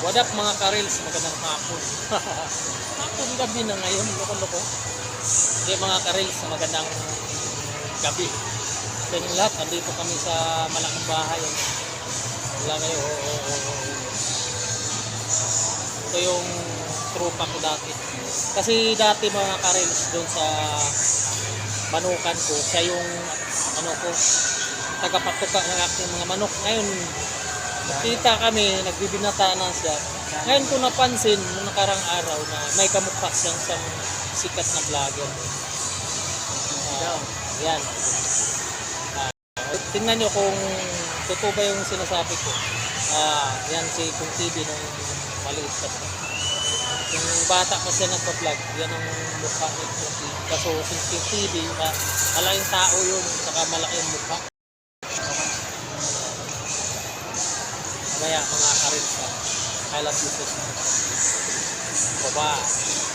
What up mga karils, magandang hapon. hapon gabi na ngayon, loko-loko. Hindi mga karils, magandang gabi. Sa inyong lahat, andito kami sa malaking bahay. Wala ngayon, oo, oo, oo. Ito yung tropa ko dati. Kasi dati mga karils doon sa manukan ko, siya yung ano ko, tagapatuka ng aking mga manok. Ngayon, Nakita kami, nagbibinata na siya. Ngayon ko napansin, nung nakarang araw na may kamukha siyang isang sikat na vlogger. Ah, yan. Ah, tingnan nyo kung totoo ba yung sinasabi ko. Ah, yan si Kung TV nung maliit pa siya. Yung bata pa siya nagpa-vlog, yan ang mukha ni Kung TV. Kaso si Kung TV, ma- malaking tao yun, saka malaking mukha. Mamaya mga karin ka. I love you so much. Bye-bye.